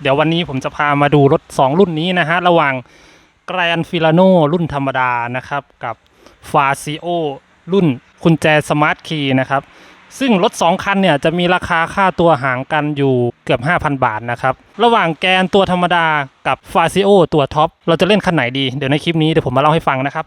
เดี๋ยววันนี้ผมจะพามาดูรถ 2 รุ่นนี้นะฮะ ระหว่าง g r a n d f i l a n o รุ่นธรรมดานะครับ กับ f a c i o รุ่นกุญแจสมาร์ทคีย์นะครับ ซึ่งรถ 2 คันเนี่ยจะมีราคาค่าตัวห่างกันอยู่เกือบ 5,000 บาทนะครับ ระหว่างแกนตัวธรรมดากับ f a c i o ตัวท็อปเราจะเล่นคันไหนดี เดี๋ยวในคลิปนี้เดี๋ยวผมมาเล่าให้ฟังนะครับ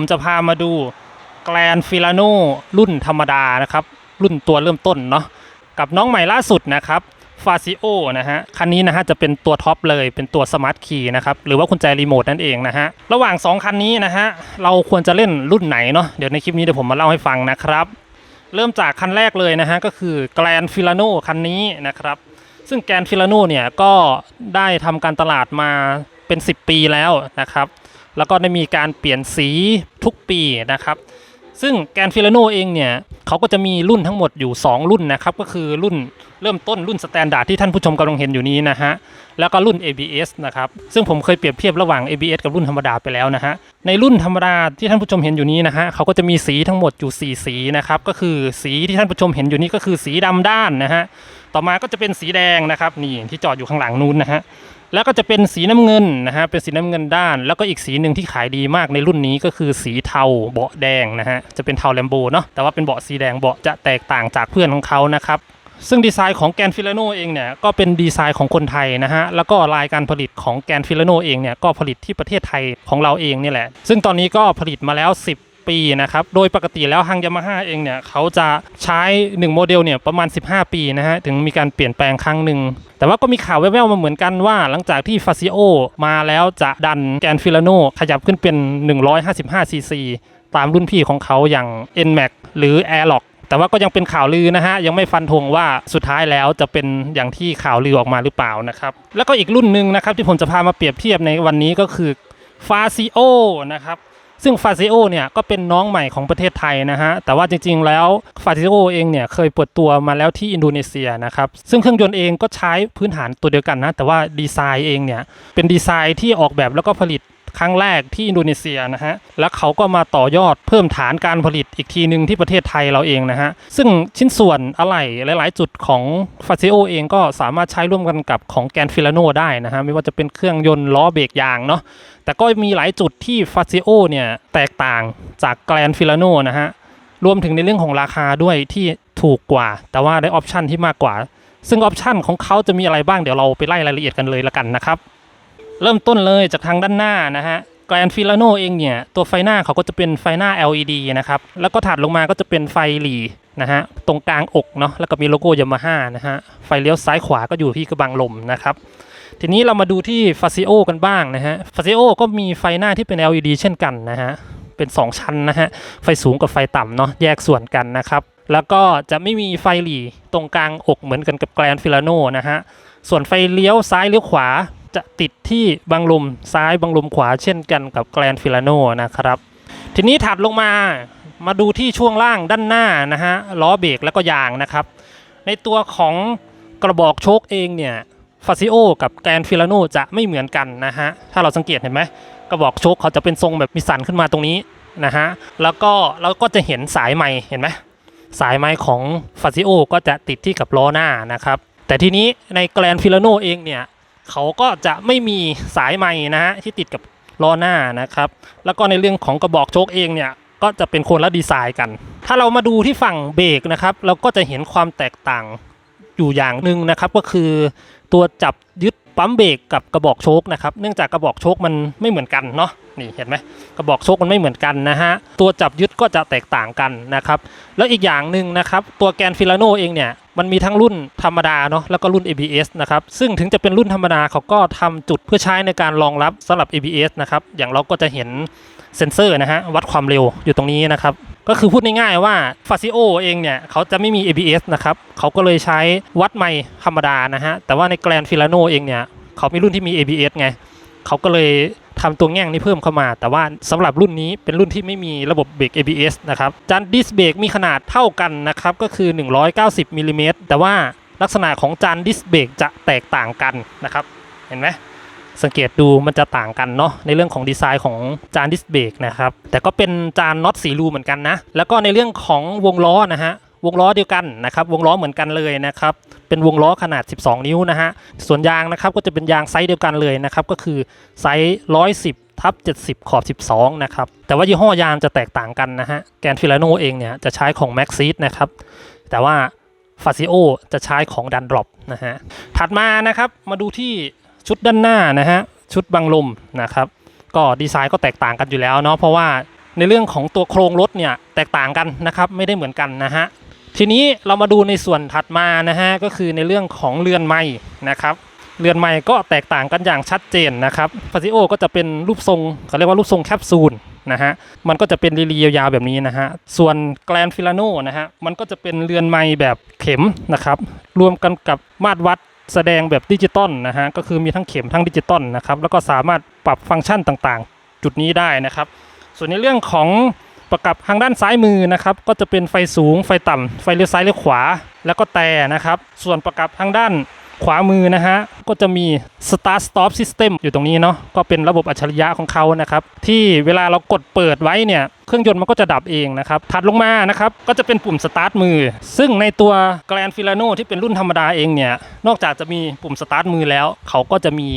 ผมจะพามาดูแก a นฟิลาโนรุ่นธรรมดานะครับ รุ่นตัวเริ่มต้นเนาะกับน้องใหม่ล่าสุดนะครับฟาซิโอนะฮะคันนี้นะฮะจะเป็นตัวท็อปเลยเป็นตัวสมาร์ทคีย์นะครับหรือว่ากุญแจรีโมทนั่นเองนะฮะระหว่าง 2 คันนี้นะฮะเราควรจะเล่นรุ่นไหนเนาะเดี๋ยวในคลิปนี้เดี๋ยวผมมาเล่าให้ฟังนะครับ เริ่มจากคันแรกเลยนะฮะก็คือแก a นฟิลาโนคันนี้นะครับ ซึ่งแกลนฟิลาโนเนี่ยก็ได้ทำการตลาดมาเป็น 10 ปีแล้วนะครับ แล้วก็ได้มีการเปลี่ยนสีทุกปีนะครับ ซึ่งแกนฟิลโนเองเนี่ยเขาก็จะมีรุ่นทั้งหมดอยู่ 2 รุ่นนะครับ ก็คือรุ่นเริ่มต้นรุ่นสแตนดาร์ดที่ท่านผู้ชมกำลังเห็นอยู่นี้นะฮะ แล้วก็รุ่น ABS นะครับ ซึ่งผมเคยเปรียบเทียบระหว่าง ABS กับรุ่นธรรมดาไปแล้วนะฮะ ในรุ่นธรรมดาที่ท่านผู้ชมเห็นอยู่นี้นะฮะเขาก็จะมีสีทั้งหมดอยู่ 4 สีนะครับ ก็คือสีที่ท่านผู้ชมเห็นอยู่นี้ก็คือสีดำด้านนะฮะ ต่อมาก็จะเป็นสีแดงนะครับนี่ที่จอดอยู่ข้างหลังนู้นนะฮะ แล้วก็จะเป็นสีน้ำเงินนะฮะเป็นสีน้ำเงินด้าน แล้วก็อีกสีหนึ่งที่ขายดีมากในรุ่นนี้ก็คือสีเทาเบาะแดงนะฮะจะเป็นเทาแลมโบเนาะแต่ว่าเป็นเบาะสีแดงเบาะจะแตกต่างจากเพื่อนของเขานะครับซึ่งดีไซน์ของแกนฟิลาโนเองเนี่ยก็เป็นดีไซน์ของคนไทยนะฮะแล้วก็รายการผลิตของแกนฟิลาโนเองเนี่ยก็ผลิตที่ประเทศไทยของเราเองเนี่แหละ ซึ่งตอนนี้ก็ผลิตมาแล้ว 10 ปีนะครับ โดยปกติแล้วฮังยามาฮ่าเองเนี่ยเขาจะใช้ 1 โมเดลเนี่ยประมาณ 15 ปีนะฮะถึงมีการเปลี่ยนแปลงครั้งหนึ่ง แต่ว่าก็มีข่าวแว่วๆมาเหมือนกันว่า หลังจากที่ฟาซิโอมาแล้วจะดันแกนฟิลาโนขยับขึ้นเป็น 155 ซีซี ตามรุ่นพี่ของเขาอย่าง NMAX หรือ Airlock แต่ว่าก็ยังเป็นข่าวลือนะฮะ ยังไม่ฟันธงว่าสุดท้ายแล้วจะเป็นอย่างที่ข่าวลือออกมาหรือเปล่านะครับ แล้วก็อีกรุ่นหนึ่งนะครับที่ผมจะพามาเปรียบเทียบในวันนี้ก็คือฟาซิโอนะครับ ซึ่งฟาซิโอเนี่ยก็เป็นน้องใหม่ของประเทศไทยนะฮะ แต่ว่าจริงๆแล้วฟาซิโอเองเนี่ยเคยเปิดตัวมาแล้วที่อินโดนีเซียนะครับ ซึ่งเครื่องยนต์เองก็ใช้พื้นฐานตัวเดียวกันนะ แต่ว่าดีไซน์เองเนี่ยเป็นดีไซน์ที่ออกแบบแล้วก็ผลิตครั้งแรกที่อินโดนีเซียนะฮะ แล้วเขาก็มาต่อยอดเพิ่มฐานการผลิตอีกทีหนึ่งที่ประเทศไทยเราเองนะฮะ ซึ่งชิ้นส่วนอะไหล่หลาย ๆ จุดของฟาซิโอเองก็สามารถใช้ร่วมกันกับของแกนฟิลาโนได้นะฮะ ไม่ว่าจะเป็นเครื่องยนต์ล้อเบรกยางเนาะ แต่ก็มีหลายจุดที่ฟาซิโอเนี่ยแตกต่างจากแกลนฟิลาโนนะฮะ รวมถึงในเรื่องของราคาด้วยที่ถูกกว่า แต่ว่าได้ออปชันที่มากกว่า ซึ่งออปชันของเขาจะมีอะไรบ้างเดี๋ยวเราไปไล่รายละเอียดกันเลยละกันนะครับ เริ่มต้นเลยจากทางด้านหน้านะฮะแกลนฟิลาโนเองเนี่ยตัวไฟหน้าเขาก็จะเป็นไฟหน้า LED นะครับแล้วก็ถัดลงมาก็จะเป็นไฟหลีนะฮะตรงกลางอกเนาะแล้วก็มีโลโก้ยามาฮ่านะฮะไฟเลี้ยวซ้ายขวาก็อยู่ที่กระบังลมนะครับ ทีนี้เรามาดูที่ฟาซิโอกันบ้างนะฮะฟาซิโอก็มีไฟหน้าที่เป็น LED เช่นกันนะฮะเป็น 2 ชั้นนะฮะไฟสูงกับไฟต่ำเนาะแยกส่วนกันนะครับ แล้วก็จะไม่มีไฟหลีตรงกลางอกเหมือนกันกับแกลนฟิลาโนนะฮะส่วนไฟเลี้ยวซ้ายเลี้ยวขวาจะติดที่บังลมซ้ายบังลมขวาเช่นกันกับแกลนฟิลาโนนะครับ ทีนี้ถัดลงมามาดูที่ช่วงล่างด้านหน้านะฮะล้อเบรกแล้วก็ยางนะครับ ในตัวของกระบอกโชคเองเนี่ย ฟาซิโอกับแกนฟิลาโนจะไม่เหมือนกันนะฮะ ถ้าเราสังเกตเห็นไหมกระบอกโชคเขาจะเป็นทรงแบบมีสันขึ้นมาตรงนี้นะฮะ แล้วก็เราก็จะเห็นสายไม้เห็นไหมสายไม้ของฟาซิโอก็จะติดที่กับล้อหน้านะครับ แต่ทีนี้ในแกลนฟิลาโนเองเนี่ยเขาก็จะไม่มีสายไม้นะฮะที่ติดกับล้อหน้านะครับ แล้วก็ในเรื่องของกระบอกโชคเองเนี่ยก็จะเป็นคนละดีไซน์กัน ถ้าเรามาดูที่ฝั่งเบรกนะครับ เราก็จะเห็นความแตกต่าง อยู่อย่างหนึ่งนะครับก็คือตัวจับยึดปั๊มเบรกกับกระบอกโชคนะครับเนื่องจากกระบอกโชคมันไม่เหมือนกันเนาะนี่เห็นไหมกระบอกโชคมันไม่เหมือนกันนะฮะตัวจับยึดก็จะแตกต่างกันนะครับแล้วอีกอย่างหนึ่งนะครับตัวแกนฟิลาโนเองเนี่ยมันมีทั้งรุ่นธรรมดาเนาะแล้วก็รุ่น ABS นะครับซึ่งถึงจะเป็นรุ่นธรรมดาเขาก็ทำจุดเพื่อใช้ในการรองรับสำหรับ ABS นะครับอย่างเราก็จะเห็นเซนเซอร์นะฮะวัดความเร็วอยู่ตรงนี้นะครับ ก็คือพูดง่ายๆว่าฟาซิโอเองเนี่ยเขาจะไม่มี ABS นะครับเขาก็เลยใช้วัดไมค์ธรรมดานะฮะแต่ว่าในแกลนฟิลาโนเองเนี่ยเขามีรุ่นที่มี ABS ไงเขาก็เลยทำตัวแง่งนี้เพิ่มเข้ามา แต่ว่าสำหรับรุ่นนี้เป็นรุ่นที่ไม่มีระบบเบรก ABS นะครับจานดิสเบรกมีขนาดเท่ากันนะครับก็คือ 190มิลลิเมตรแต่ว่าลักษณะของจานดิสเบรกจะแตกต่างกันนะครับ เห็นไหม สังเกตดูมันจะต่างกันเนาะในเรื่องของดีไซน์ของจานดิสเบรกนะครับแต่ก็เป็นจานน็อตสีรูเหมือนกันนะแล้วก็ในเรื่องของวงล้อนะฮะวงล้อเดียวกันนะครับวงล้อเหมือนกันเลยนะครับเป็นวงล้อขนาด 12 นิ้วนะฮะส่วนยางนะครับก็จะเป็นยางไซส์เดียวกันเลยนะครับก็คือไซส์110ทับ70 ขอบ 12 นะครับ แต่ว่ายี่ห้อยางจะแตกต่างกันนะฮะ แกนฟิลาโนเองเนี่ยจะใช้ของ m a x ซีนะครับ แต่ว่าฟาซิโอจะใช้ของดันดรอปนะฮะ ถัดมานะครับ มาดูที่ ชุดด้านหน้านะฮะชุดบังลมนะครับ ก็ดีไซน์ก็แตกต่างกันอยู่แล้วเนาะเพราะว่าในเรื่องของตัวโครงรถเนี่ยแตกต่างกันนะครับไม่ได้เหมือนกันนะฮะทีนี้เรามาดูในส่วนถัดมานะฮะก็คือในเรื่องของเรือนไม้นะครับเรือนไม้ก็แตกต่างกันอย่างชัดเจนนะครับฟาซิโอก็จะเป็นรูปทรงเขาเรียกว่ารูปทรงแคปซูลนะฮะมันก็จะเป็นรีๆยาวๆแบบนี้นะฮะส่วนแกลนฟิลาโนนะฮะมันก็จะเป็นเรือนไม้แบบเข็มนะครับรวมกันกับมาตรวัด แสดงแบบดิจิตอลนะฮะก็คือมีทั้งเข็มทั้งดิจิตอลนะครับแล้วก็สามารถปรับฟังก์ชันต่างๆ จุดนี้ได้นะครับ ส่วนในเรื่องของประกับทางด้านซ้ายมือนะครับก็จะเป็นไฟสูงไฟต่ำไฟเลี้ยวซ้ายเลี้ยวขวา แล้วก็แต่นะครับ ส่วนประกับทางด้าน ขวามือนะฮะ ก็จะมี start stop system อยู่ตรงนี้เนาะก็เป็นระบบอัจฉริยะของเขานะครับ ที่เวลาเรากดเปิดไว้เนี่ย เครื่องยนต์มันก็จะดับเองนะครับถัดลงมานะครับ ก็จะเป็นปุ่ม start มือ ซึ่งในตัว Grand Filano ที่เป็นรุ่นธรรมดาเองเนี่ย นอกจากจะมีปุ่ม start มือแล้ว เขาก็จะมี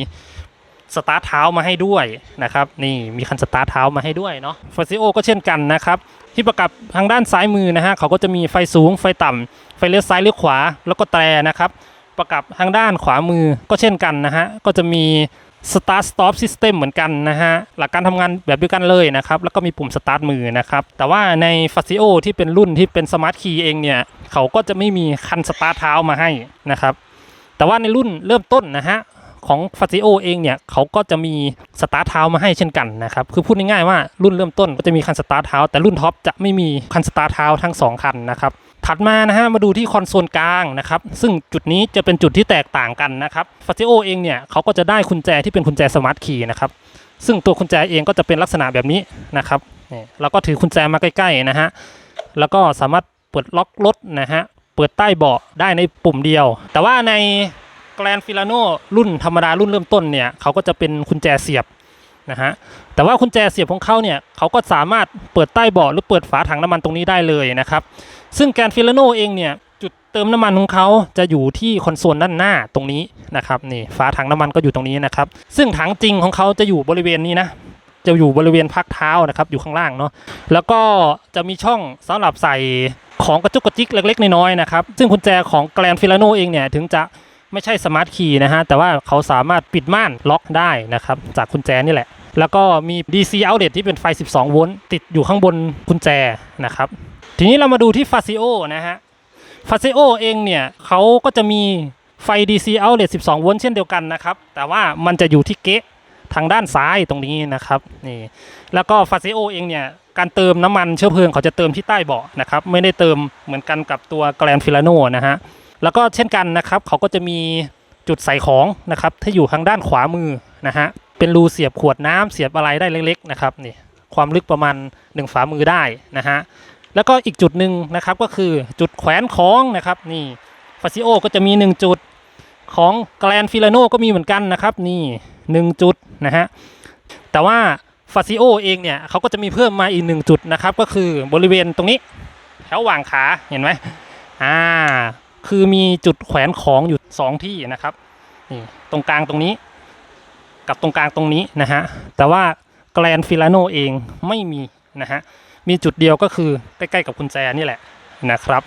สตาร์ทเท้ามาให้ด้วยนะครับนี่มีคันสตาร์ทเท้ามาให้ด้วยเนาะฟาซิโอก็เช่นกันนะครับที่ประกับทางด้านซ้ายมือนะฮะเขาก็จะมีไฟสูงไฟต่ำไฟเลี้ยวซ้ายเลี้ยวขวาแล้วก็แตรนะครับ ประกับทางด้านขวามือก็เช่นกันนะฮะ ก็จะมี Start Stop System เหมือนกันนะฮะ หลักการทำงานแบบเดียวกันเลยนะครับ แล้วก็มีปุ่ม Start มือนะครับ แต่ว่าใน f a z i o ที่เป็นรุ่นที่เป็น Smart Key เองเนี่ย เขาก็จะไม่มีคันสตาร์ทเท้ามาให้นะครับ แต่ว่าในรุ่นเริ่มต้นนะฮะของ f a z i o เองเนี่ยเขาก็จะมีสตาร์ทเท้ามาให้เช่นกันนะครับคือพูดง่ายๆว่ารุ่นเริ่มต้นก็จะมีคันสตาร์ทเท้าแต่รุ่นท็อปจะไม่มีคันสตาร์ทเท้าทั้งสองคันนะครับ ถัดมานะฮะมาดูที่คอนโซลกลางนะครับซึ่งจุดนี้จะเป็นจุดที่แตกต่างกันนะครับฟาซิโอเองเนี่ยเขาก็จะได้กุญแจที่เป็นกุญแจสมาร์ทคีย์นะครับซึ่งตัวกุญแจเองก็จะเป็นลักษณะแบบนี้นะครับนี่เราก็ถือกุญแจมาใกล้ๆนะฮะแล้วก็สามารถเปิดล็อกรถนะฮะเปิดใต้เบาะได้ในปุ่มเดียว แต่ว่าในแกลนฟิลาโนรุ่นธรรมดารุ่นเริ่มต้นเนี่ยเขาก็จะเป็นกุญแจเสียบ นะฮะแต่ว่ากุญแจเสียบของเขาเนี่ยเขาก็สามารถเปิดใต้เบาะหรือเปิดฝาถังน้ำมันตรงนี้ได้เลยนะครับซึ่งแกนฟิลโนเองเนี่ยจุดเติมน้ำมันของเขาจะอยู่ที่คอนโซลด้านหน้าตรงนี้นะครับนี่ฝาถังน้ำมันก็อยู่ตรงนี้นะครับซึ่งถังจริงของเขาจะอยู่บริเวณนี้นะจะอยู่บริเวณพักเท้านะครับอยู่ข้างล่างเนาะแล้วก็จะมีช่องสำหรับใส่ของกระจุกกระจิกเล็กๆน้อยๆนะครับซึ่งกุญแจของแกลนฟิลโนเองเนี่ยถึงจะ ไม่ใช่สมาร์ทคีย์นะฮะ แต่ว่าเขาสามารถปิดม่านล็อกได้นะครับ จากกุญแจนี่แหละ แล้วก็มี DC outlet ที่เป็นไฟ 12 โวลต์ติดอยู่ข้างบนกุญแจนะครับ ทีนี้เรามาดูที่ฟาซิโอนะฮะฟาซิโอเองเนี่ยเขาก็จะมีไฟ DC outlet 12 โวลต์เช่นเดียวกันนะครับ แต่ว่ามันจะอยู่ที่เกะทางด้านซ้ายตรงนี้นะครับนี่แล้วก็ฟาซิโอเองเนี่ยการเติมน้ำมันเชื้อเพลิงเขาจะเติมที่ใต้เบาะนะครับ ไม่ได้เติมเหมือนกันกับตัวแกลนฟิลาโนนะฮะ แล้วก็เช่นกันนะครับเขาก็จะมีจุดใส่ของนะครับที่อยู่ทางด้านขวามือนะฮะเป็นรูเสียบขวดน้ำเสียบอะไรได้เล็กๆนะครับนี่ความลึกประมาณหนึ่งฝ่ามือได้นะฮะแล้วก็อีกจุดหนึ่งนะครับก็คือจุดแขวนของนะครับนี่ฟาซิโอก็จะมี 1 จุดของแกลนฟิลาโนก็มีเหมือนกันนะครับนี่1จุดนะฮะแต่ว่าฟาซิโอเองเนี่ยเขาก็จะมีเพิ่มมาอีก 1 จุดนะครับก็คือบริเวณตรงนี้แถวหว่างขาเห็นไหมอ่า คือมีจุดแขวนของอยู่2ที่นะครับนี่ตรงกลางตรงนี้ กับตรงกลางตรงนี้นะฮะแต่ว่าแกลนฟิลาโนเองไม่มีนะฮะมีจุดเดียวก็คือใกล้ๆกับกุญแจนี่แหละนะครับ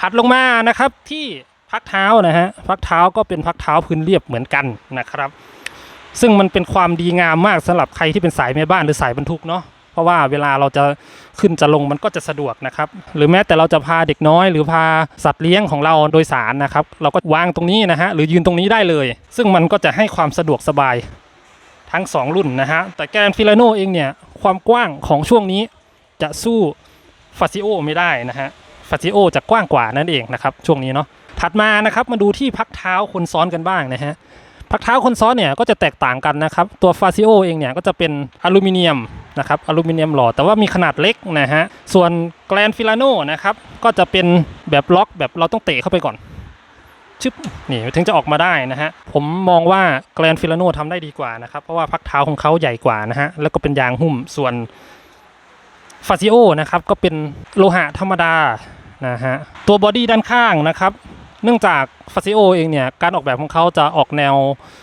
ถัดลงมานะครับที่พักเท้านะฮะพักเท้าก็เป็นพักเท้าพื้นเรียบเหมือนกันนะครับ ซึ่งมันเป็นความดีงามมากสำหรับใครที่เป็นสายแม่บ้านหรือสายบรรทุกเนาะ ราะว่าเวลาเราจะขึ้นจะลงมันก็จะสะดวกนะครับ หรือแม้แต่เราจะพาเด็กน้อย หรือพาสัตว์เลี้ยงของเราโดยสารนะครับ เราก็วางตรงนี้นะฮะหรือยืนตรงนี้ได้เลย ซึ่งมันก็จะให้ความสะดวกสบายทั้งสองรุ่นนะฮะแต่แกนฟิลาโนเองเนี่ยความกว้างของช่วงนี้จะสู้ฟาซิโอไม่ได้นะฮะฟาซิโอจะกว้างกว่านั่นเองนะครับช่วงนี้เนาะถัดมานะครับมาดูที่พักเท้าคนซ้อนกันบ้างนะฮะ พักเท้าคนซ้อนเนี่ยก็จะแตกต่างกันนะครับ ตัวฟาซิโอเองเนี่ยก็จะเป็นอลูมิเนียมนะครับอลูมิเนียมหล่อแต่ว่ามีขนาดเล็กนะฮะส่วนแกลนฟิลาโนนะครับก็จะเป็นแบบล็อกแบบเราต้องเตะเข้าไปก่อนชึบนี่ถึงจะออกมาได้นะฮะผมมองว่าแกลนฟิลาโนทำได้ดีกว่านะครับเพราะว่าพักเท้าของเขาใหญ่กว่านะฮะแล้วก็เป็นยางหุ้มส่วนฟาซิโอนะครับก็เป็นโลหะธรรมดานะฮะตัวบอดี้ด้านข้างนะครับ เนื่องจากฟาซิโอเองเนี่ยการออกแบบของเขาจะออกแนว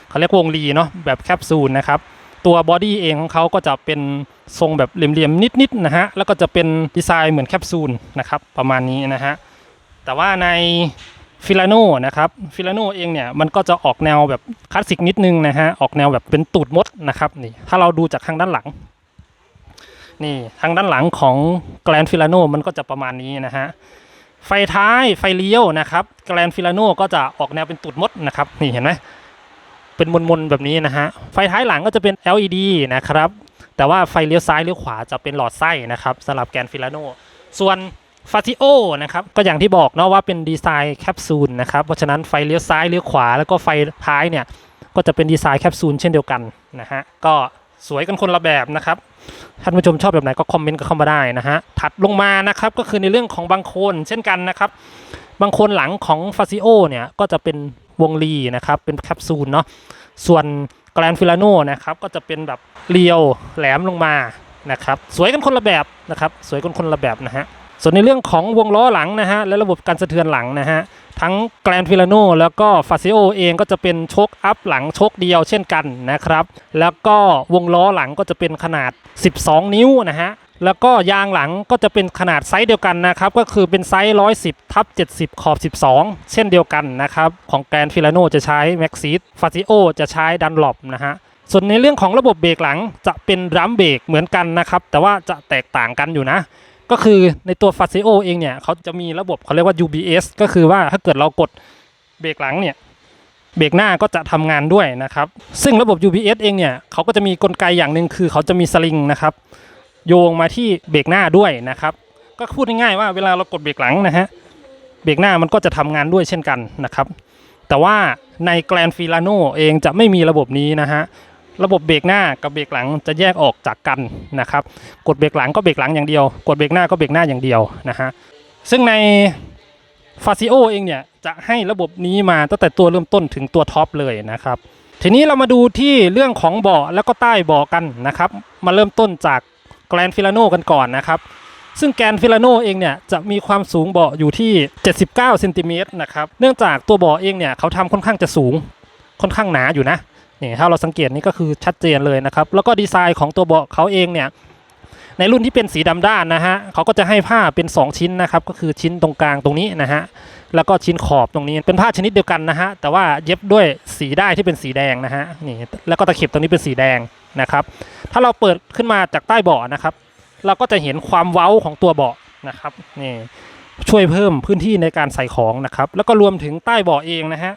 เขาเรียกวงรีเนาะแบบแคปซูลนะครับตัวบอดี้เองของเขาก็จะเป็นทรงแบบเหลี่ยมๆนิดๆนะฮะแล้วก็จะเป็นดีไซน์เหมือนแคปซูลนะครับประมาณนี้นะฮะแต่ว่าในฟิลาโนนะครับฟิลาโนเองเนี่ยมันก็จะออกแนวแบบคลาสสิกนิดนึงนะฮะออกแนวแบบเป็นตูดมดนะครับนี่ถ้าเราดูจากทางด้านหลังนี่ทางด้านหลังของแกลนฟิลาโนมันก็จะประมาณนี้นะฮะ ไฟท้ายไฟเลี้ยวนะครับแกลนฟิลาโนก็จะออกแนวเป็นตูดมดนะครับนี่เห็นไหมเป็นมนๆแบบนี้นะฮะไฟท้ายหลังก็จะเป็น LED นะครับแต่ว่าไฟเลี้ยวซ้ายเลี้ยวขวาจะเป็นหลอดไส้นะครับสำหรับแกนฟิลาโนส่วนฟาติโอนะครับก็อย่างที่บอกเนาะว่าเป็นดีไซน์แคปซูลนะครับเพราะฉะนั้นไฟเลี้ยวซ้ายเลี้ยวขวา แล้วก็ไฟท้ายเนี่ยก็จะเป็นดีไซน์แคปซูลเช่นเดียวกันนะฮะก็ สวยกันคนละแบบนะครับท่านผู้ชมชอบแบบไหนก็คอมเมนต์กันเข้ามาได้นะฮะถัดลงมานะครับก็คือในเรื่องของบางโคนเช่นกันนะครับบางโคนหลังของฟาซิโอเนี่ยก็จะเป็นวงรีนะครับเป็นแคปซูลเนาะส่วนแกลนฟิลาโนนะครับก็จะเป็นแบบเรียวแหลมลงมานะครับสวยกันคนละแบบนะครับสวยกันคนละแบบนะฮะ ส่วนในเรื่องของวงล้อหลังนะฮะและระบบการสะเทือนหลังนะฮะทั้งแกรนฟิลาโนแล้วก็ฟาซิโอเองก็จะเป็นชคอัพหลังชคเดียวเช่นกันนะครับ แล้วก็วงล้อหลังก็จะเป็นขนาด 12 นิ้วนะฮะแล้วก็ยางหลังก็จะเป็นขนาดไซส์เดียวกันนะครับ ก็คือเป็นไซส์ 110ทับ70 ขอบ 12 เช่นเดียวกันนะครับ ของแกรนฟิลาโนจะใช้แม็กซิสฟาซิโอจะใช้ดันหลบนะฮะส่วนในเรื่องของระบบเบรกหลังจะเป็นรัมเบรกเหมือนกันนะครับ แต่ว่าจะแตกต่างกันอยู่นะ ก็คือในตัว f a z i o เองเนี่ยเขาจะมีระบบเขาเรียกว่า UBS ก็คือว่าถ้าเกิดเรากดเบรกหลังเนี่ยเบรกหน้าก็จะทำงานด้วยนะครับ ซึ่งระบบ UBS เองเนี่ยเขาก็จะมีกลไกอย่างหนึ่งคือเขาจะมีสลิงนะครับ โยงมาที่เบรกหน้าด้วยนะครับ ก็พูดง่ายๆว่าเวลาเรากดเบรกหลังนะฮะเบรกหน้ามันก็จะทำงานด้วยเช่นกันนะครับ แต่ว่าในแกลนฟิลาโนเองจะไม่มีระบบนี้นะฮะ ระบบเบรกหน้ากับเบรกหลังจะแยกออกจากกันนะครับ กดเบรกหลังก็เบรกหลังอย่างเดียว กดเบรกหน้าก็เบรกหน้าอย่างเดียวนะฮะ ซึ่งในฟาซิโอเองเนี่ยจะให้ระบบนี้มาตั้งแต่ตัวเริ่มต้นถึงตัวท็อปเลยนะครับ ทีนี้เรามาดูที่เรื่องของเบาะแล้วก็ใต้เบาะกันนะครับ มาเริ่มต้นจากแกรนฟิลาโนกันก่อนนะครับ ซึ่งแกรนฟิลาโนเองเนี่ยจะมีความสูงเบาะอยู่ที่ 79เซนติเมตรนะครับ เนื่องจากตัวเบาะเองเนี่ยเขาทำค่อนข้างจะสูงค่อนข้างหนาอยู่นะ นี่ถ้าเราสังเกตนี่ก็คือชัดเจนเลยนะครับแล้วก็ดีไซน์ของตัวเบาะเขาเองเนี่ยในรุ่นที่เป็นสีดำด้านนะฮะเขาก็จะให้ผ้าเป็น 2 ชิ้นนะครับก็คือชิ้นตรงกลางตรงนี้นะฮะแล้วก็ชิ้นขอบตรงนี้เป็นผ้าชนิดเดียวกันนะฮะแต่ว่าเย็บด้วยสีได้ที่เป็นสีแดงนะฮะนี่แล้วก็ตะเข็บตรงนี้เป็นสีแดงนะครับถ้าเราเปิดขึ้นมาจากใต้เบาะนะครับ เราก็จะเห็นความเว้าของตัวเบาะนะครับนี่ช่วยเพิ่มพื้นที่ในการใส่ของนะครับแล้วก็รวมถึงใต้เบาะเองนะฮะ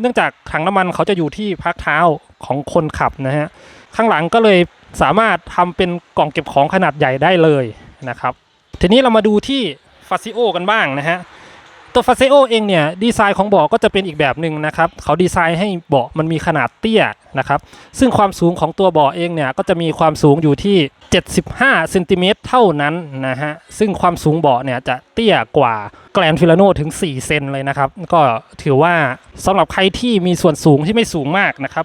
เนื่องจากถังน้ำมันเขาจะอยู่ที่พักเท้าของคนขับนะฮะข้างหลังก็เลยสามารถทำเป็นกล่องเก็บของขนาดใหญ่ได้เลยนะครับ ทีนี้เรามาดูที่ฟาซิโอกันบ้างนะฮะตัวฟาซิโอเองเนี่ยดีไซน์ของเบาะก็จะเป็นอีกแบบหนึ่งนะครับเขาดีไซน์ให้เบาะมันมีขนาดเตี้ยนะครับ ซึ่งความสูงของตัวเบาะเองเนี่ยก็จะมีความสูงอยู่ที่ 75เซนติเมตรเท่านั้นนะฮะ ซึ่งความสูงเบาะเนี่ยจะเตี้ยกว่าแกลนฟิลาโนถึง 4 เซนเลยนะครับ ก็ถือว่าสำหรับใครที่มีส่วนสูงที่ไม่สูงมากนะครับ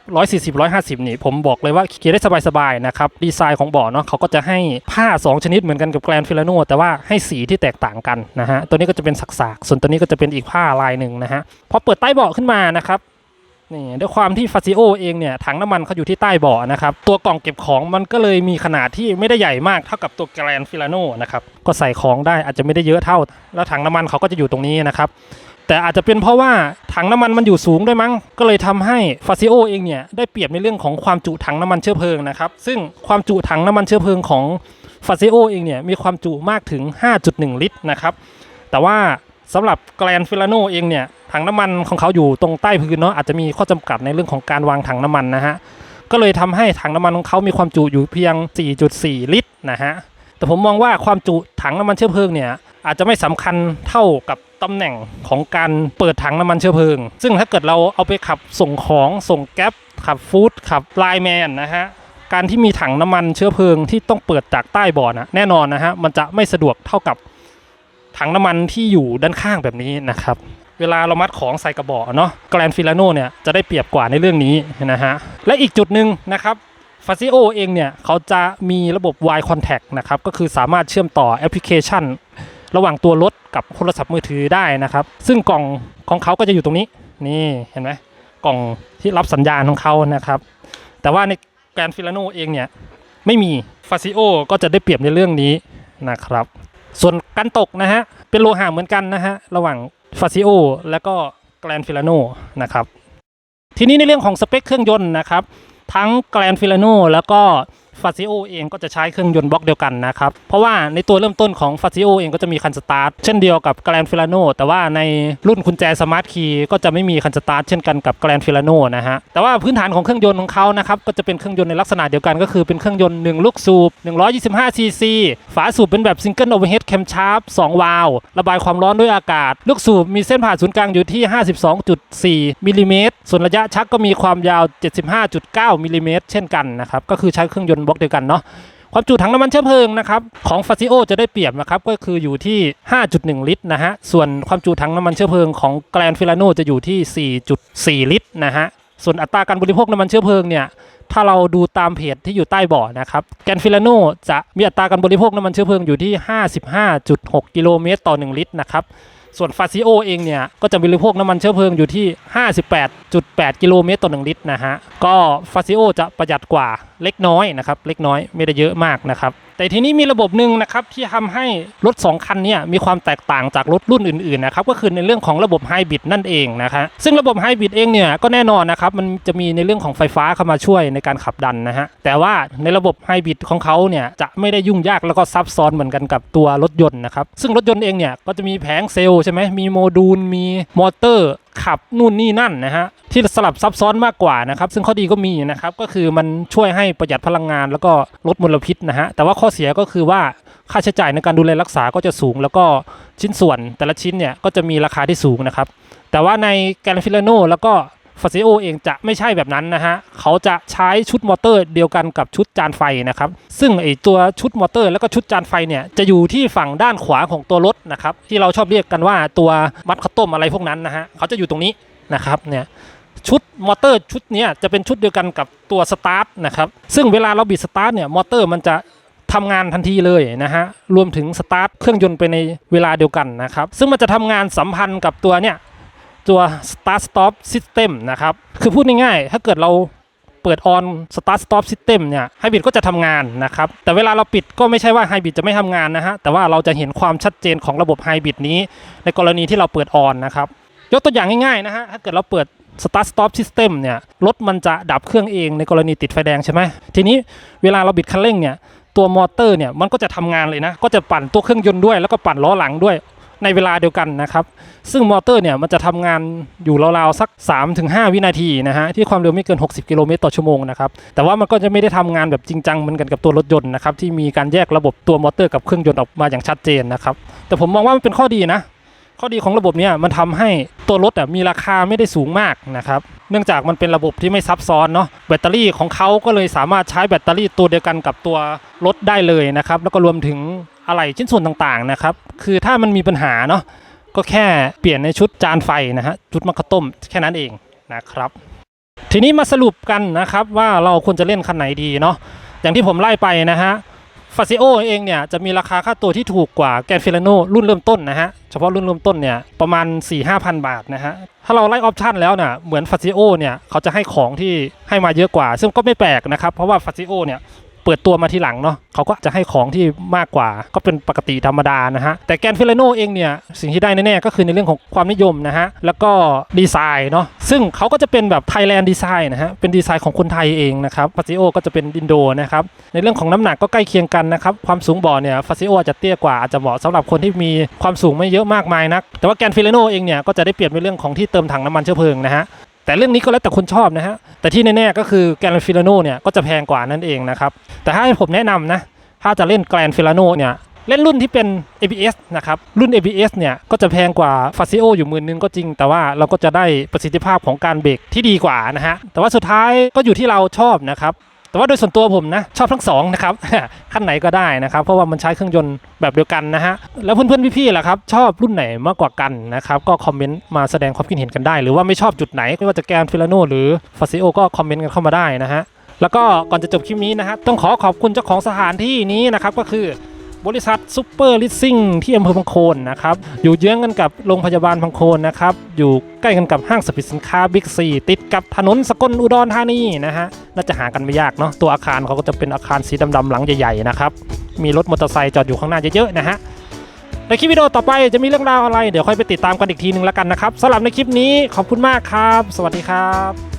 140 150 นี่ผมบอกเลยว่าเขี่ได้สบายๆนะครับ ดีไซน์ของเบาะเนาะเขาก็จะให้ผ้า 2 ชนิดเหมือนกันกับแกลนฟิลาโนแต่ว่าให้สีที่แตกต่างกันนะฮะ ตัวนี้ก็จะเป็นสักๆ ส่วนตัวนี้ก็จะเป็นอีกผ้าลายหนึ่งนะฮะ พอเปิดใต้เบาะขึ้นมานะครับ นี่ด้วยความที่ฟาซิโอเองเนี่ยถังน้ำมันเขาอยู่ที่ใต้เบาะนะครับ ตัวกล่องเก็บของมันก็เลยมีขนาดที่ไม่ได้ใหญ่มากเท่ากับตัวแกรนฟิลาโนนะครับก็ใส่ของได้อาจจะไม่ได้เยอะเท่า แล้วถังน้ำมันเขาก็จะอยู่ตรงนี้นะครับแต่อาจจะเป็นเพราะว่าถังน้ำมันมันอยู่สูงด้วยมั้ง ก็เลยทำให้ฟาซิโอเองเนี่ยได้เปรียบในเรื่องของความจุถังน้ำมันเชื้อเพลิงนะครับ ซึ่งความจุถังน้ำมันเชื้อเพลิงของฟาซิโอเองเนี่ยมีความจุมากถึง 5.1 ลิตรนะครับ แต่ว่า สำหรับแกลนฟิลาโนเองเนี่ยถังน้ำมันของเขาอยู่ตรงใต้พื้นเนาะอาจจะมีข้อจำกัดในเรื่องของการวางถังน้ำมันนะฮะก็เลยทำให้ถังน้ำมันของเขามีความจุอยู่เพียง 4.4 ลิตรนะฮะแต่ผมมองว่าความจุถังน้ำมันเชื้อเพลิงเนี่ยอาจจะไม่สำคัญเท่ากับตำแหน่งของการเปิดถังน้ำมันเชื้อเพลิง ซึ่งถ้าเกิดเราเอาไปขับส่งของส่งแก๊ปขับฟู้ดขับไลแมนนะฮะการที่มีถังน้ำมันเชื้อเพลิงที่ต้องเปิดจากใต้บ่อนะแน่นอนนะฮะมันจะไม่สะดวกเท่ากับ ถังน้ำมันที่อยู่ด้านข้างแบบนี้นะครับ เวลาเรามัดของใส่กระบอกเนาะแกรนฟิลาโนเนี่ยจะได้เปรียบกว่าในเรื่องนี้นะฮะและอีกจุดหนึ่งนะครับฟาซิโอเองเนี่ยเขาจะมีระบบ Y Contact นะครับก็คือสามารถเชื่อมต่อแอปพลิเคชัน ระหว่างตัวรถกับโทรศัพท์มือถือได้นะครับ ซึ่งกล่องของเขาก็จะอยู่ตรงนี้นี่เห็นไหมกล่องที่รับสัญญาณของเขานะครับ แต่ว่าในแกรนฟิลาโนเองเนี่ยไม่มีฟาซิโอก็จะได้เปรียบในเรื่องนี้นะครับ ส่วนกันตกนะฮะ เป็นโลหะเหมือนกันนะฮะ ระหว่างฟาซิโอและก็แกลนฟิลาโนนะครับ ทีนี้ในเรื่องของสเปคเครื่องยนต์นะครับ ทั้งแกลนฟิลาโนแล้วก็ ฟาซิโอเองก็จะใช้เครื่องยนต์บล็อกเดียวกันนะครับ เพราะว่าในตัวเริ่มต้นของฟาซิโอเองก็จะมีคันสตาร์ทเช่นเดียวกับแกรนฟิลาโนแต่ว่าในรุ่นกุญแจสมาร์ทคีย์ก็จะไม่มีคันสตาร์ทเช่นกันกับแกรนฟิลาโนนะฮะแต่ว่าพื้นฐานของเครื่องยนต์ของเขานะครับก็จะเป็นเครื่องยนต์ในลักษณะเดียวกันก็คือเป็นเครื่องยนต์1ลูกสูบ125ซีซีฝาสูบเป็นแบบซิงเกิลโอเวอร์เฮดแคมชาร์ป2วาล์วระบายความร้อนด้วยอากาศ ลูกสูบมีเส้นผ่าศูนย์กลางอยู่ที่ 52.4มิลลิเมตรส่วนระยะชักก็มีความยาว 75.9มิลลิเมตรเช่นกันนะครับก็คือใช้เครื่องยนต์บล็อกเดียวกันเนาะความจุถังน้ำมันเชื้อเพลิงนะครับของฟาซิโอจะได้เปรียบนะครับก็คืออยู่ที่ 5.1 ลิตรนะฮะส่วนความจุถังน้ำมันเชื้อเพลิงของแกรนฟิลาโนจะอยู่ที่ 4.4 ลิตรนะฮะส่วนอัตราการบริโภคน้ำมันเชื้อเพลิงเนี่ยถ้าเราดูตามเพจที่อยู่ใต้บ่อนะครับแกรนฟิลาโนจะมีอัตราการบริโภคน้ำมันเชื้อเพลิงอยู่ที่ 55.6 กิโลเมตรต่อ 1 ลิตรนะครับ ส่วนฟาซิโอเองเนี่ย ก็จะบริโภคน้ำมันเชื้อเพลิงอยู่ที่ 58.8 กิโลเมตรต่อ 1 ลิตรนะฮะ ก็ฟาซิโอจะประหยัดกว่าเล็กน้อยนะครับ เล็กน้อยไม่ได้เยอะมากนะครับ แต่ทีนี้มีระบบหนึ่งนะครับที่ทำให้รถ 2 คันเนี่ยมีความแตกต่างจากรถรุ่นอื่นๆนะครับก็คือในเรื่องของระบบไฮบริดนั่นเองนะคะซึ่งระบบไฮบริดเองเนี่ยก็แน่นอนนะครับมันจะมีในเรื่องของไฟฟ้าเข้ามาช่วยในการขับดันนะฮะแต่ว่าในระบบไฮบริดของเขาเนี่ยจะไม่ได้ยุ่งยากแล้วก็ซับซ้อนเหมือนกันกับตัวรถยนต์นะครับซึ่งรถยนต์เองเนี่ยก็จะมีแผงเซลล์ใช่ไหมมีโมดูลมีมอเตอร์ขับนู่นนี่นั่นนะฮะที่สลับซับซ้อนมากกว่านะครับซึ่งข้อดีก็มีนะครับก็คือมันช่วยให้ประหยัดพลังงาน แล้วก็ลดมลพิษนะฮะแต่ว่าข้อเสียก็คือว่าค่าใช้จ่ายในการดูแลรักษาก็จะสูง แล้วก็ชิ้นส่วนแต่ละชิ้นเนี่ยก็จะมีราคาที่สูงนะครับแต่ว่าในแกลฟิลโนแล้วก็ ฟาซิโอเองจะไม่ใช่แบบนั้นนะฮะ เขาจะใช้ชุดมอเตอร์เดียวกันกับชุดจานไฟนะครับ ซึ่งไอตัวชุดมอเตอร์แล้วก็ชุดจานไฟเนี่ยจะอยู่ที่ฝั่งด้านขวาของตัวรถนะครับ ที่เราชอบเรียกกันว่าตัวมัดข้าวต้มอะไรพวกนั้นนะฮะ เขาจะอยู่ตรงนี้นะครับเนี่ยชุดมอเตอร์ชุดเนี้ยจะเป็นชุดเดียวกันกับตัวสตาร์ทนะครับ ซึ่งเวลาเราบิดสตาร์ทเนี่ยมอเตอร์มันจะทำงานทันทีเลยนะฮะ รวมถึงสตาร์ทเครื่องยนต์ไปในเวลาเดียวกันนะครับ ซึ่งมันจะทำงานสัมพันธ์กับตัวเนี่ย ตัว start stop system นะครับ คือพูดง่ายๆ ถ้าเกิดเราเปิด on start stop system เนี่ยไฮบริดก็จะทำงานนะครับ แต่เวลาเราปิดก็ไม่ใช่ว่าไฮบริดจะไม่ทำงานนะฮะ แต่ว่าเราจะเห็นความชัดเจนของระบบไฮบริดนี้ ในกรณีที่เราเปิด on นะครับ ยกตัวอย่างง่ายๆ นะฮะ ถ้าเกิดเราเปิด start stop system เนี่ย รถมันจะดับเครื่องเองในกรณีติดไฟแดงใช่ไหม ทีนี้เวลาเราบิดคันเร่งเนี่ย ตัวมอเตอร์เนี่ย มันก็จะทำงานเลยนะ ก็จะปั่นตัวเครื่องยนต์ด้วย แล้วก็ปั่นล้อหลังด้วย ในเวลาเดียวกันนะครับ ซึ่งมอเตอร์เนี่ยมันจะทำงานอยู่ราวๆสัก 3-5 วินาทีนะฮะที่ความเร็วไม่เกิน 60 กิโลเมตรต่อชั่วโมงนะครับแต่ว่ามันก็จะไม่ได้ทำงานแบบจริงจังเหมือนกันกับตัวรถยนต์นะครับที่มีการแยกระบบตัวมอเตอร์กับเครื่องยนต์ออกมาอย่างชัดเจนนะครับแต่ผมมองว่ามันเป็นข้อดีนะข้อดีของระบบเนี้ยมันทำให้ตัวรถมีราคาไม่ได้สูงมากนะครับเนื่องจากมันเป็นระบบที่ไม่ซับซ้อนเนาะแบตเตอรี่ของเขาก็เลยสามารถใช้แบตเตอรี่ตัวเดียวกันกับตัวรถได้เลยนะครับแล้วก็รวมถึง อะไหล่ชิ้นส่วนต่างๆนะครับ คือถ้ามันมีปัญหาเนาะก็แค่เปลี่ยนในชุดจานไฟนะฮะชุดมะขต้มแค่นั้นเองนะครับ ทีนี้มาสรุปกันนะครับว่าเราควรจะเล่นคันไหนดีเนาะอย่างที่ผมไล่ไปนะฮะฟาซิโอเองเนี่ยจะมีราคาค่าตัวที่ถูกกว่าแกนฟิลโนรุ่นเริ่มต้นนะฮะเฉพาะรุ่นเริ่มต้นเนี่ยประมาณ 4 5 0 0 0 บาทนะฮะถ้าเราไล่ออปชันแล้วเนี่ยเหมือนฟาซิโอเนี่ยเขาจะให้ของที่ให้มาเยอะกว่า ซึ่งก็ไม่แปลกนะครับเพราะว่าฟาซิโอเนี่ย เปิดตัวมาทีหลังเนาะเขาก็จะให้ของที่มากกว่าก็เป็นปกติธรรมดานะฮะแต่แกนฟิลโนเองเนี่ยสิ่งที่ได้แน่ๆก็คือในเรื่องของความนิยมนะฮะแล้วก็ดีไซน์เนาะซึ่งเขาก็จะเป็นแบบไทยแลนด์ดีไซน์นะฮะเป็นดีไซน์ของคนไทยเองนะครับฟาซิโอก็จะเป็นอินโดนะครับในเรื่องของน้ำหนักก็ใกล้เคียงกันนะครับความสูงบ่อเนี่ยฟาซิโออาจจะเตี้ยกว่าอาจจะเหมาะสำหรับคนที่มีความสูงไม่เยอะมากมายนักแต่ว่าแกนฟิลโนเองเนี่ยก็จะได้เปรียบในเรื่องของที่เติมถังน้ำมันเชื้อเพลิงนะฮะ แต่เรื่องนี้ก็แล้วแต่คนชอบนะฮะ แต่ที่แน่ๆก็คือแกรนฟิลาโนเนี่ยก็จะแพงกว่านั่นเองนะครับ แต่ถ้าให้ผมแนะนำนะ ถ้าจะเล่นแกรนฟิลาโนเนี่ยเล่นรุ่นที่เป็น ABS นะครับ รุ่น ABS เนี่ยก็จะแพงกว่า f a s i o อยู่หมื่นนึงก็จริง แต่ว่าเราก็จะได้ประสิทธิภาพของการเบรกที่ดีกว่านะฮะ แต่ว่าสุดท้ายก็อยู่ที่เราชอบนะครับ แต่ว่าโดยส่วนตัวผมนะชอบทั้งสองนะครับขั้นไหนก็ได้นะครับ เพราะว่ามันใช้เครื่องยนต์แบบเดียวกันนะฮะแล้วเพื่อนๆพี่ๆล่ะครับชอบรุ่นไหนมากกว่ากันนะครับก็คอมเมนต์มาแสดงความคิดเห็นกันได้ หรือว่าไม่ชอบจุดไหนไม่ว่าจะแกนฟิลาโนหรือฟาซิโอก็คอมเมนต์กันเข้ามาได้นะฮะแล้วก็ก่อนจะจบคลิปนี้นะฮะต้องขอขอบคุณเจ้าของสถานที่นี้นะครับก็คือ บริษัทซูเปอร์ลิสซิ่งที่อำเภอพังโคนนะครับ อยู่เยื้องกันกับโรงพยาบาลพังโคนนะครับ อยู่ใกล้กันกับห้างสรรพสินค้าบิ๊กซีติดกับถนนสกลอุดรธานีนะฮะ น่าจะหากันไม่ยากเนาะ ตัวอาคารเขาก็จะเป็นอาคารสีดำๆหลังใหญ่ๆนะครับ มีรถมอเตอร์ไซค์จอดอยู่ข้างหน้าเยอะๆนะฮะ ในคลิปวิดีโอต่อไปจะมีเรื่องราวอะไร เดี๋ยวค่อยไปติดตามกันอีกทีนึงแล้วกันนะครับสำหรับในคลิปนี้ขอบคุณมากครับ สวัสดีครับ